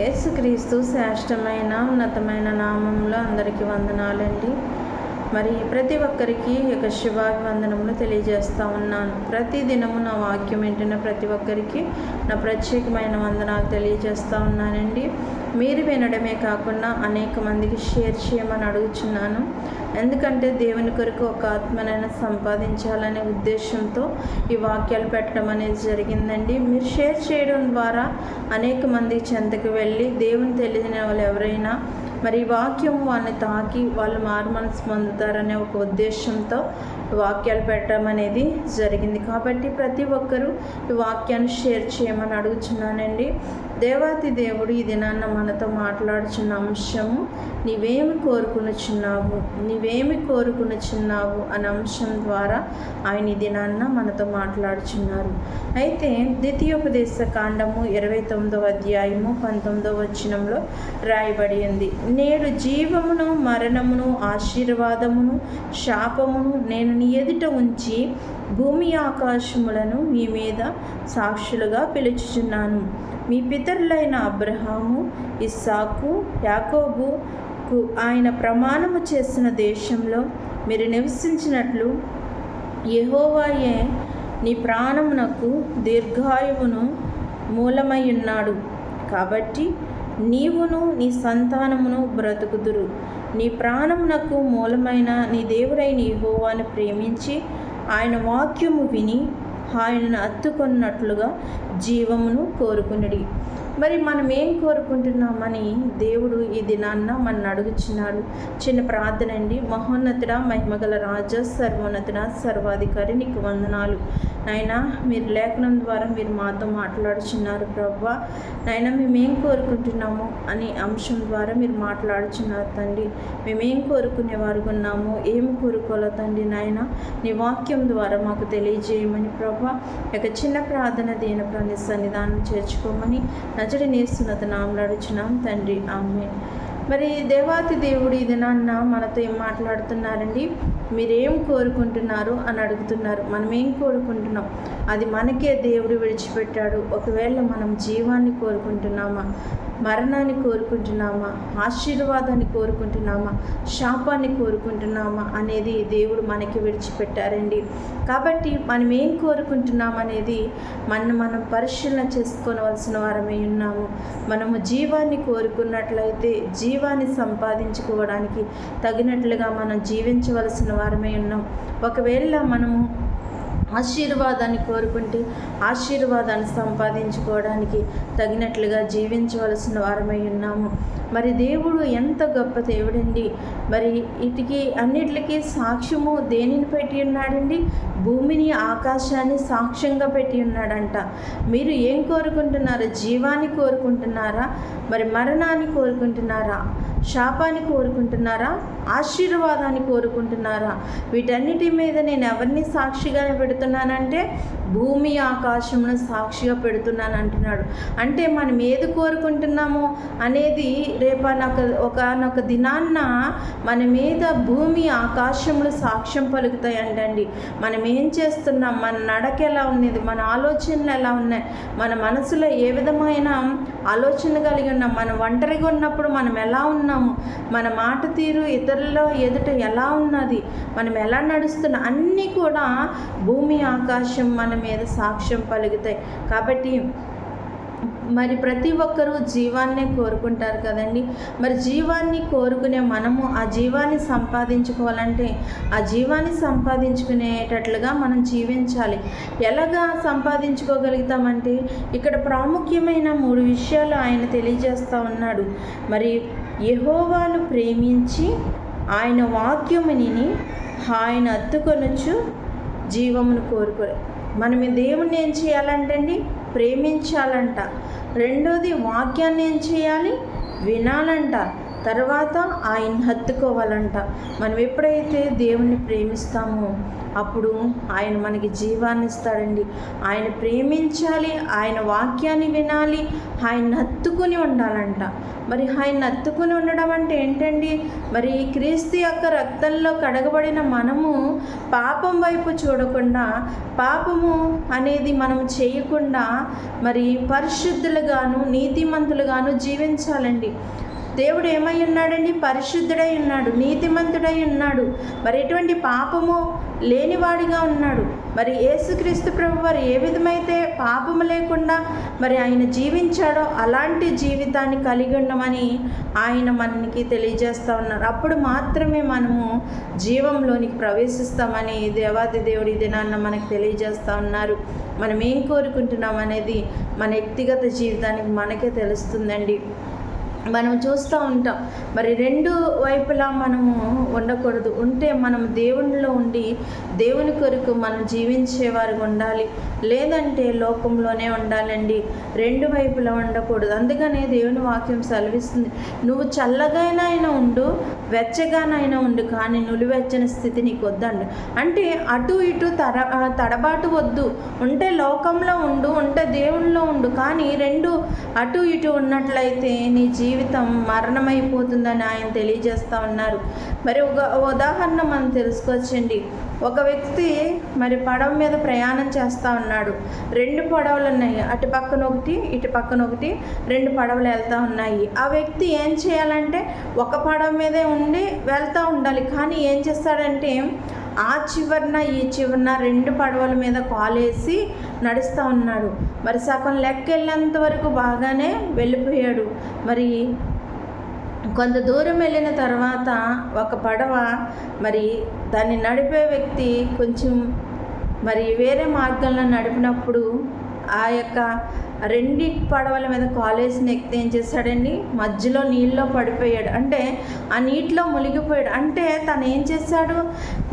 యేసుక్రీస్తు శ్రేష్టమైన ఉన్నతమైన నామంలో అందరికీ వందనాలండి. మరి ప్రతి ఒక్కరికి యొక్క శుభాభివందనములు తెలియజేస్తూ ఉన్నాను. ప్రతి దినము నా వాక్యం వింటున్న ప్రతి ఒక్కరికి నా ప్రత్యేకమైన వందనాలు తెలియజేస్తూ ఉన్నానండి. మీరు వినడమే కాకుండా అనేక మందికి షేర్ చేయమని అడుగుచున్నాను. ఎందుకంటే దేవుని కొరకు ఒక ఆత్మనైనా సంపాదించాలనే ఉద్దేశంతో ఈ వాక్యాలు పెట్టడం అనేది జరిగిందండి. మీరు షేర్ చేయడం ద్వారా అనేక మంది చెంతకు వెళ్ళి దేవుని తెలియని వాళ్ళు ఎవరైనా మరి ఈ వాక్యం వాళ్ళని తాకి వాళ్ళు మారుమనసు పొందుతారనే ఒక ఉద్దేశంతో వాక్యాలు పెట్టడం అనేది జరిగింది. కాబట్టి ప్రతి ఒక్కరూ ఈ వాక్యాన్ని షేర్ చేయమని అడుగుతున్నానండి దేవాతి దేవుడు ఈ దినాన్న మనతో మాట్లాడుచున్న అంశము నీవేమి కోరుకునుచున్నావు? నీవేమి కోరుకునుచున్నావు? అనే అంశం ద్వారా ఆయన ఈ దినాన్న మనతో మాట్లాడుచున్నారు. అయితే ద్వితీయోపదేశ కాండము ఇరవై తొమ్మిదవ అధ్యాయము పంతొమ్మిదవ వచనంలో రాయబడి ఉంది. నేడు జీవమును మరణమును ఆశీర్వాదమును శాపమును నేను నీ ఎదుట ఉంచి భూమి ఆకాశములను మీ మీద సాక్షులుగా పిలుచుచున్నాను. మీ పితరులైన అబ్రహాము ఇస్సాకు యాకోబుకు ఆయన ప్రమాణము చేసిన దేశంలో మీరు నివసించినట్లు యహోవాయే నీ ప్రాణమునకు దీర్ఘాయువును మూలమై ఉన్నాడు కాబట్టి నీవును నీ సంతానమును బ్రతుకుదురు. నీ ప్రాణమునకు మూలమైన నీ దేవుడైన యహోవాను ప్రేమించి ఆయన వాక్యము విని ఆయనను అత్తుకొన్నట్లుగా జీవమును కోరుకునడి. మరి మనం ఏం కోరుకుంటున్నామని దేవుడు ఈ దినాన్న మన అడుగుచున్నాడు. చిన్న ప్రార్థన అండి. మహోన్నతుడ మహిమగల రాజ సర్వోన్నతుడ సర్వాధికారి నీకు వందనాలు. నాయనా మీరు లేఖనం ద్వారా మీరు మాతో మాట్లాడుచున్నారు ప్రభా నాయన మేమేం కోరుకుంటున్నాము అనే అంశం ద్వారా మీరు మాట్లాడుచున్నారు తండ్రి. మేమేం కోరుకునే వారు ఉన్నాము ఏం కోరుకోవాలో తండ్రి నాయన నీ వాక్యం ద్వారా మాకు తెలియజేయమని ప్రభా యొక్క చిన్న ప్రార్థన దీన ప్రాణి సన్నిధానం చేర్చుకోమని నజడి నేస్తున్నత నామలాడుచున్నాం తండ్రి ఆమె మరి దేవాతి దేవుడు ఇది నాన్న మనతో ఏం మాట్లాడుతున్నారండి? మీరేం కోరుకుంటున్నారు అని అడుగుతున్నారు. మనం ఏం కోరుకుంటున్నాం? అది మనకే దేవుడు విడిచిపెట్టాడు. ఒకవేళ మనం జీవాన్ని కోరుకుంటున్నామా? మరణాన్ని కోరుకుంటున్నామా? ఆశీర్వాదాన్ని కోరుకుంటున్నామా? శాపాన్ని కోరుకుంటున్నామా? అనేది దేవుడు మనకి విడిచిపెట్టారండి. కాబట్టి మనం ఏం కోరుకుంటున్నాం అనేది మనం మనం పరిశీలన చేసుకోవలసిన వారమై ఉన్నాము. మనము జీవాన్ని కోరుకున్నట్లయితే జీవాన్ని సంపాదించుకోవడానికి తగినట్లుగా మనం జీవించవలసిన వారమై ఉన్నాం. ఒకవేళ మనము ఆశీర్వాదాన్ని కోరుకుంటే ఆశీర్వాదాన్ని సంపాదించుకోవడానికి తగినట్లుగా జీవించవలసిన వారమై ఉన్నాము. మరి దేవుడు ఎంత గొప్ప దేవుడండి. మరి ఇటుకి అన్నిటికీ సాక్ష్యము దేనిని పెట్టి ఉన్నాడండి? భూమిని ఆకాశాన్ని సాక్ష్యంగా పెట్టి ఉన్నాడంట. మీరు ఏం కోరుకుంటున్నారా? జీవాన్ని కోరుకుంటున్నారా? మరి మరణాన్ని కోరుకుంటున్నారా? శాపాన్ని కోరుకుంటున్నారా? ఆశీర్వాదాన్ని కోరుకుంటున్నారా? వీటన్నిటి మీద నేను ఎవరిని సాక్షిగా పెడుతున్నానంటే భూమి ఆకాశమును సాక్షిగా పెడుతున్నాను అంటున్నాడు అంటే మనం ఏది కోరుకుంటున్నామో అనేది రేపనొక ఒకనొక దినాన్న మన మీద భూమి ఆకాశములు సాక్ష్యం పలుకుతాయి అంటండి మనం ఏం చేస్తున్నాం? మన నడక ఎలా ఉన్నది? మన ఆలోచనలు ఎలా ఉన్నాయి? మన మనసులో ఏ విధమైన ఆలోచన కలిగి ఉన్నాం? మనం ఒంటరిగా ఉన్నప్పుడు మనం ఎలా ఉన్నాము? మన మాట తీరు ఇతరుల ఎదుట ఎలా ఉన్నది? మనం ఎలా నడుస్తున్నా? అన్నీ కూడా భూమి ఆకాశం మన మీద సాక్ష్యం పలుకుతాయి. కాబట్టి మరి ప్రతి ఒక్కరూ జీవాన్నే కోరుకుంటారు కదండి. మరి జీవాన్ని కోరుకునే మనము ఆ జీవాన్ని సంపాదించుకోవాలంటే ఆ జీవాన్ని సంపాదించుకునేటట్లుగా మనం జీవించాలి. ఎలాగా సంపాదించుకోగలుగుతామంటే ఇక్కడ ప్రాముఖ్యమైన మూడు విషయాలు ఆయన తెలియజేస్తూ ఉన్నాడు. మరి యహోవాను ప్రేమించి ఆయన వాక్యముని ఆయన అత్తుకొనొచ్చు జీవమును కోరుకో మనం దేవుణ్ణి ఏం చేయాలంటండి? ప్రేమించాలంట. రెండోది వాక్యాన్ని ఏం చేయాలి? వినాలంట. తర్వాత ఆయన్ని హత్తుకోవాలంట. మనం ఎప్పుడైతే దేవుణ్ణి ప్రేమిస్తామో అప్పుడు ఆయన మనకి జీవాన్ని ఇస్తాడండి. ఆయన ప్రేమించాలి ఆయన వాక్యాన్ని వినాలి ఆయన హత్తుకుని ఉండాలంట. మరి ఆయన హత్తుకుని ఉండడం అంటే ఏంటండి? మరి క్రీస్తు యొక్క రక్తంలో కడగబడిన మనము పాపం వైపు చూడకుండా పాపము అనేది మనం చేయకుండా మరి పరిశుద్ధులుగాను నీతిమంతులుగాను జీవించాలండి. దేవుడు ఏమై ఉన్నాడండి? పరిశుద్ధుడై ఉన్నాడు నీతిమంతుడై ఉన్నాడు. మరి ఎటువంటి పాపము లేనివాడిగా ఉన్నాడు. మరి యేసుక్రీస్తు ప్రభు వారు ఏ విధమైతే పాపము లేకుండా మరి ఆయన జీవించాడో అలాంటి జీవితాన్ని కలిగి ఉండమని ఆయన మనకి తెలియజేస్తూ ఉన్నారు. అప్పుడు మాత్రమే మనము జీవంలోనికి ప్రవేశిస్తామని దేవాది దేవుడి దినాన్న మనకు తెలియజేస్తూ ఉన్నారు. మనం ఏం కోరుకుంటున్నాం అనేది మన వ్యక్తిగత జీవితానికి మనకే తెలుస్తుందండి. మనం చూస్తూ ఉంటాం. మరి రెండు వైపులా మనము ఉండకూడదు. ఉంటే మనం దేవునిలో ఉండి దేవుని కొరకు మనం జీవించేవారు ఉండాలి. లేదంటే లోకంలోనే ఉండాలండి. రెండు వైపులా ఉండకూడదు. అందుకనే దేవుని వాక్యం సెలవిస్తుంది. నువ్వు చల్లగానైనా ఉండు వెచ్చగానైనా ఉండు కానీ నులివెచ్చని స్థితి నీకు వద్దండి అంటే అటు ఇటు తర తడబాటు వద్దు. ఉంటే లోకంలో ఉండు ఉంటే దేవునిలో ఉండు కానీ రెండు అటు ఇటు ఉన్నట్లయితే నీ జీవితం మరణమైపోతుందని ఆయన తెలియజేస్తూ ఉన్నారు. మరి ఒక ఉదాహరణ మనం తెలుసుకోవచ్చండి. ఒక వ్యక్తి మరి పడవ మీద ప్రయాణం చేస్తూ ఉన్నాడు. రెండు పడవలు ఉన్నాయి. అటు పక్కన ఒకటి ఇటు పక్కన ఒకటి రెండు పడవలు వెళ్తూ ఉన్నాయి. ఆ వ్యక్తి ఏం చేయాలంటే ఒక పడవ మీదే ఉండి వెళ్తూ ఉండాలి. కానీ ఏం చేస్తాడంటే ఆ చివరన ఈ చివరన రెండు పడవల మీద కాలేసి నడుస్తూ ఉన్నాడు. మరి సగం లెక్క వెళ్ళేంత వరకు బాగానే వెళ్ళిపోయాడు. మరి కొంత దూరం వెళ్ళిన తర్వాత ఒక పడవ మరి దాన్ని నడిపే వ్యక్తి కొంచెం మరి వేరే మార్గంలో నడిపినప్పుడు ఆ యొక్క రెండు పడవల మీద కాలేజీని ఎక్కితే ఏం చేశాడండి మధ్యలో నీళ్ళలో పడిపోయాడు. అంటే ఆ నీటిలో మునిగిపోయాడు. అంటే తను ఏం చేశాడు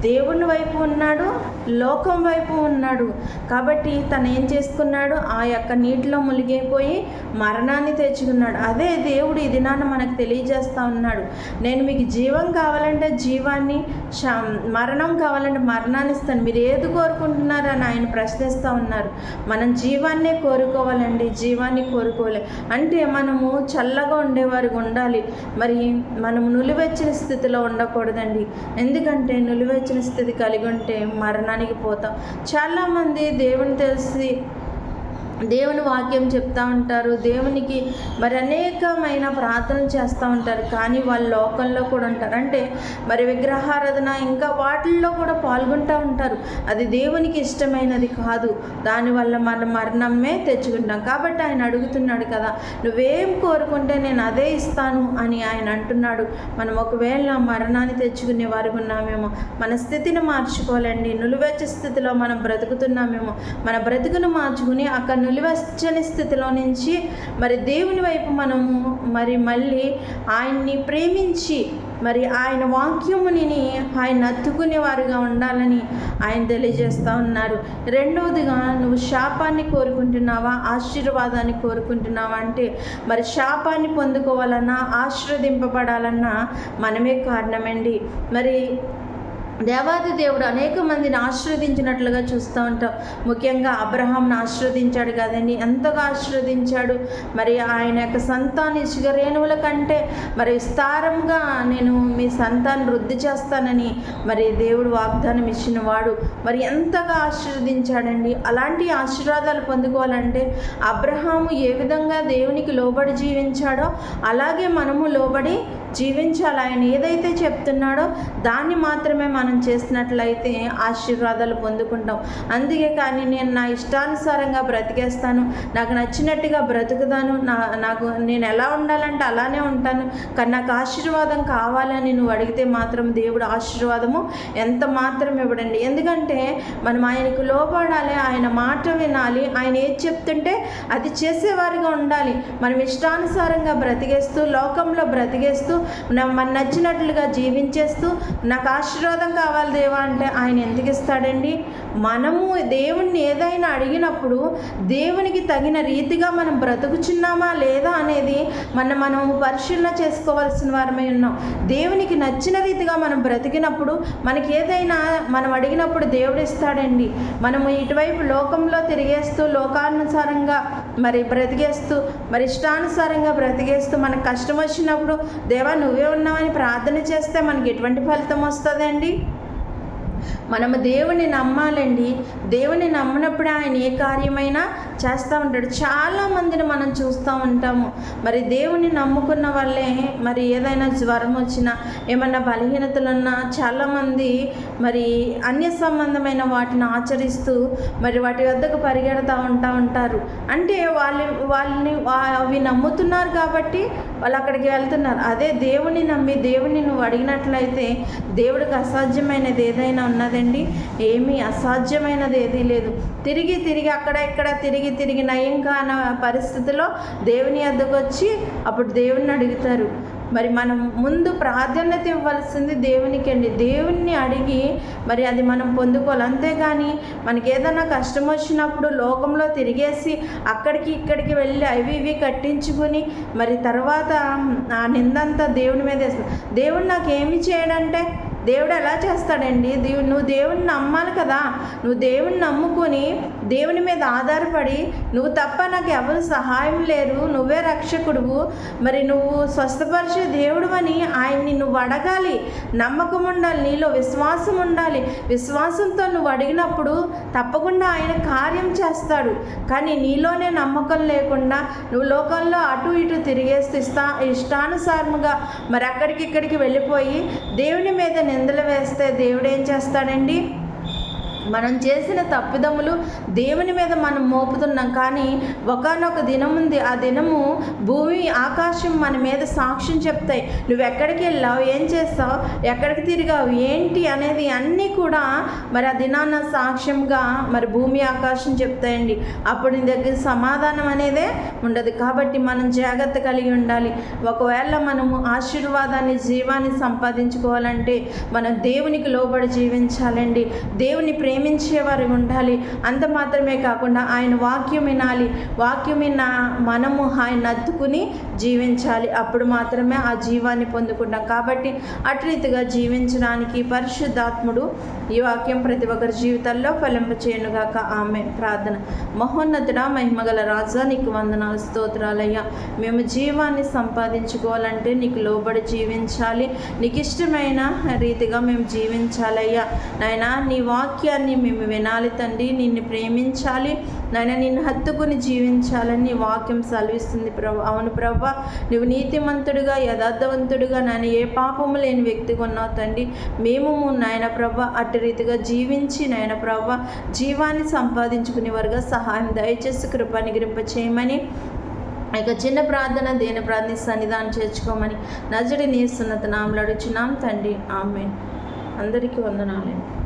దేవుని వైపు ఉన్నాడు లోకం వైపు ఉన్నాడు. కాబట్టి తను ఏం చేసుకున్నాడు? ఆ యొక్క నీటిలో మునిగిపోయి మరణాన్ని తెచ్చుకున్నాడు. అదే దేవుడు ఈ దినాన మనకు తెలియజేస్తూ ఉన్నాడు. నేను మీకు జీవం కావాలంటే జీవాన్ని మరణం కావాలంటే మరణాన్ని ఇస్తాను. మీరు ఏది కోరుకుంటున్నారని ఆయన ప్రశ్నిస్తూ ఉన్నారు. మనం జీవాన్నే కోరుకోవాలండి. జీవాన్ని కోరుకోవాలి. అంటే మనము చల్లగా ఉండేవారికి ఉండాలి. మరి మనము నులివెచ్చిన స్థితిలో ఉండకూడదండి. ఎందుకంటే నులివెచ్చిన స్థితి కలిగి ఉంటే మరణానికి పోతాం. చాలామంది దేవుని తెలిసి దేవుని వాక్యం చెప్తా ఉంటారు. దేవునికి మరి అనేకమైన ప్రార్థనలు చేస్తూ ఉంటారు. కానీ వాళ్ళు లోకంలో కూడా ఉంటారు. అంటే మరి విగ్రహారాధన ఇంకా వాటిల్లో కూడా పాల్గొంటూ ఉంటారు. అది దేవునికి ఇష్టమైనది కాదు. దానివల్ల మన మరణమే తెచ్చుకుంటాం. కాబట్టి ఆయన అడుగుతున్నాడు కదా నువ్వేం కోరుకుంటే నేను అదే ఇస్తాను అని ఆయన అంటున్నాడు. మనం ఒకవేళ మరణాన్ని తెచ్చుకునే వారు ఉన్నామేమో మన స్థితిని మార్చుకోవాలండి. నులివెచ్చ స్థితిలో మనం బ్రతుకుతున్నామేమో మన బ్రతుకును మార్చుకుని అక్కడ నిలవచ్చని స్థితిలో నుంచి మరి దేవుని వైపు మనము మరి మళ్ళీ ఆయన్ని ప్రేమించి మరి ఆయన వాక్యముని ఆయన అత్తుకునే వారుగా ఉండాలని ఆయన తెలియజేస్తూ ఉన్నారు రెండవదిగా నువ్వు శాపాన్ని కోరుకుంటున్నావా? ఆశీర్వాదాన్ని కోరుకుంటున్నావా? అంటే మరి శాపాన్ని పొందుకోవాలన్నా ఆశీర్వదింపబడాలన్నా మనమే కారణమండి. మరి దేవాది దేవుడు అనేక మందిని ఆశీర్వదించినట్లుగా చూస్తూ ఉంటాం. ముఖ్యంగా అబ్రహాంను ఆశీర్వదించాడు కదండి. ఎంతగా ఆశీర్వదించాడు? మరి ఆయన యొక్క సంతాన ఇసుక రేణువుల కంటే మరి విస్తారంగా నేను మీ సంతాన్ని వృద్ధి చేస్తానని మరి దేవుడు వాగ్దానం ఇచ్చిన వాడు మరి ఎంతగా ఆశీర్వదించాడండి? అలాంటి ఆశీర్వాదాలు పొందుకోవాలంటే అబ్రహాము ఏ విధంగా దేవునికి లోబడి జీవించాడో అలాగే మనము లోబడి జీవించాలి. ఆయన ఏదైతే చెప్తున్నాడో దాన్ని మాత్రమే మనం చేసినట్లయితే ఆశీర్వాదాలు పొందుకుంటాం. అందుకే కానీ నేను నా ఇష్టానుసారంగా బ్రతికేస్తాను. నాకు నచ్చినట్టుగా బ్రతుకుతాను. నా నాకు నేను ఎలా ఉండాలంటే అలానే ఉంటాను. కానీ నాకు ఆశీర్వాదం కావాలని నువ్వు అడిగితే మాత్రం దేవుడు ఆశీర్వాదము ఎంత మాత్రం ఇవ్వడండి. ఎందుకంటే మనం ఆయనకు లోపడాలి ఆయన మాట వినాలి ఆయన ఏది చెప్తుంటే అది చేసేవారిగా ఉండాలి. మనం ఇష్టానుసారంగా బ్రతికేస్తూ లోకంలో బ్రతికేస్తూ మన నచ్చినట్లుగా జీవించేస్తూ నాకు ఆశీర్వాదం కావాలి దేవా అంటే ఆయన ఎందుకు ఇస్తాడండి? మనము దేవుణ్ణి ఏదైనా అడిగినప్పుడు దేవునికి తగిన రీతిగా మనం బ్రతుకుచున్నామా లేదా అనేది మన మనం పరిశీలన చేసుకోవాల్సిన వారమై ఉన్నాం. దేవునికి నచ్చిన రీతిగా మనం బ్రతికినప్పుడు మనకి ఏదైనా మనం అడిగినప్పుడు దేవుడు ఇస్తాడండి. మనము ఇటువైపు లోకంలో తిరిగేస్తూ లోకానుసారంగా మరి బ్రతికేస్తూ మరి ఇష్టానుసారంగా బ్రతికేస్తూ మనకు కష్టం వచ్చినప్పుడు దేవ నువ్వే ఉన్నావని ప్రార్థన చేస్తే మనకి ఎటువంటి ఫలితం వస్తుందండి? మనము దేవుని నమ్మాలండి. దేవుని నమ్మినప్పుడు ఆయన ఏ కార్యమైనా చేస్తూ ఉంటాడు. చాలా మందిని మనం చూస్తూ ఉంటాము. మరి దేవుని నమ్ముకున్న వాళ్ళే మరి ఏదైనా జ్వరం వచ్చినా ఏమన్నా బలహీనతలున్నా చాలామంది మరి అన్య సంబంధమైన వాటిని ఆచరిస్తూ మరి వాటి వద్దకు పరిగెడతా ఉంటా ఉంటారు. అంటే వాళ్ళు వాళ్ళని అవి నమ్ముతున్నారు కాబట్టి వాళ్ళు అక్కడికి వెళ్తున్నారు. అదే దేవుని నమ్మి దేవుని నువ్వు అడిగినట్లయితే దేవుడికి అసాధ్యమైనది ఏదైనా ఉన్నదండి? ఏమీ అసాధ్యమైనది ఏదీ లేదు. తిరిగి తిరిగి అక్కడ ఇక్కడ తిరిగి తిరిగి నయం కాన పరిస్థితిలో దేవుని అద్దకు వచ్చి అప్పుడు దేవుణ్ణి అడుగుతారు. మరి మనం ముందు ప్రాధాన్యత ఇవ్వాల్సింది దేవునికి అండి దేవుణ్ణి అడిగి మరి అది మనం పొందుకోవాలి. అంతేగాని మనకి ఏదైనా కష్టం వచ్చినప్పుడు లోకంలో తిరిగేసి అక్కడికి ఇక్కడికి వెళ్ళి అవి ఇవి కట్టించుకుని మరి తర్వాత ఆ నిందంతా దేవుని మీద వేస్తుంది దేవుడు నాకు ఏమి చేయడంటే దేవుడు ఎలా చేస్తాడండి? దేవు నువ్వు దేవుని నమ్మాలి కదా. నువ్వు దేవుని నమ్ముకొని దేవుని మీద ఆధారపడి నువ్వు తప్ప నాకు ఎవరు సహాయం లేరు. నువ్వే రక్షకుడువు. మరి నువ్వు స్వస్థపరిచే దేవుడు అని ఆయన్ని నువ్వు అడగాలి. నమ్మకం ఉండాలి. నీలో విశ్వాసం ఉండాలి. విశ్వాసంతో నువ్వు అడిగినప్పుడు తప్పకుండా ఆయన కార్యం చేస్తాడు. కానీ నీలోనే నమ్మకం లేకుండా నువ్వు లోకంలో అటు ఇటు తిరిగేస్తూ ఇష్టా ఇష్టానుసారముగా మరి అక్కడికి ఇక్కడికి వెళ్ళిపోయి దేవుని మీద నిందలు వేస్తే దేవుడు ఏం చేస్తాడండి? మనం చేసిన తప్పిదములు దేవుని మీద మనం మోపుతున్నాం. కానీ ఒకనొక దినం ఉంది ఆ దినము భూమి ఆకాశం మన మీద సాక్ష్యం చెప్తాయి. నువ్వు ఎక్కడికి వెళ్ళావు? ఏం చేస్తావు? ఎక్కడికి తిరిగావు? ఏంటి అనేది అన్నీ కూడా మరి ఆ దినాన సాక్ష్యంగా మరి భూమి ఆకాశం చెప్తాయండి. అప్పుడు నీ దగ్గర సమాధానం అనేదే ఉండదు. కాబట్టి మనం జాగ్రత్త కలిగి ఉండాలి. ఒకవేళ మనము ఆశీర్వాదాన్ని జీవాన్ని సంపాదించుకోవాలంటే మనం దేవునికి లోబడి జీవించాలండి. దేవుని ప్రేమ ప్రేమించేవారు ఉండాలి. అంత మాత్రమే కాకుండా ఆయన వాక్యం వినాలి. వాక్యం విన్న మనము ఆయన నత్తుకుని జీవించాలి. అప్పుడు మాత్రమే ఆ జీవాన్ని పొందుకుంటాం. కాబట్టి అటు రీతిగా జీవించడానికి పరిశుద్ధాత్ముడు ఈ వాక్యం ప్రతి ఒక్కరి జీవితాల్లో ఫలింప చేయనుగాక. ఆమె ప్రార్థన. మహోన్నతుడా మహిమగల రాజా నీకు వందనాలు స్తోత్రాలయ్యా. మేము జీవాన్ని సంపాదించుకోవాలంటే నీకు లోబడి జీవించాలి. నీకు ఇష్టమైన రీతిగా మేము జీవించాలయ్యా. నాయన నీ వాక్యాన్ని మేము వినాలి తండ్రి నిన్ను ప్రేమించాలి. నాయన నిన్ను హత్తుకుని జీవించాలని వాక్యం సెలవిస్తుంది ప్రభు. అవును ప్రభా నువ్వు నీతిమంతుడుగా యథార్థవంతుడుగా నాయన ఏ పాపము లేని వ్యక్తిగా ఉన్నావు తండ్రి. మేము నాయన ప్రభ అటు రీతిగా జీవించి నాయన ప్రభ జీవాన్ని సంపాదించుకునే వారుగా సహాయం దయచేసి కృపని గ్రింప చేయమని ఇక చిన్న ప్రార్థన దేని ప్రార్థన సన్నిధానం చేర్చుకోమని నజడి నీ సున్నత నామలు అడుచున్నాం తండ్రి. ఆమె అందరికీ వందనాలండి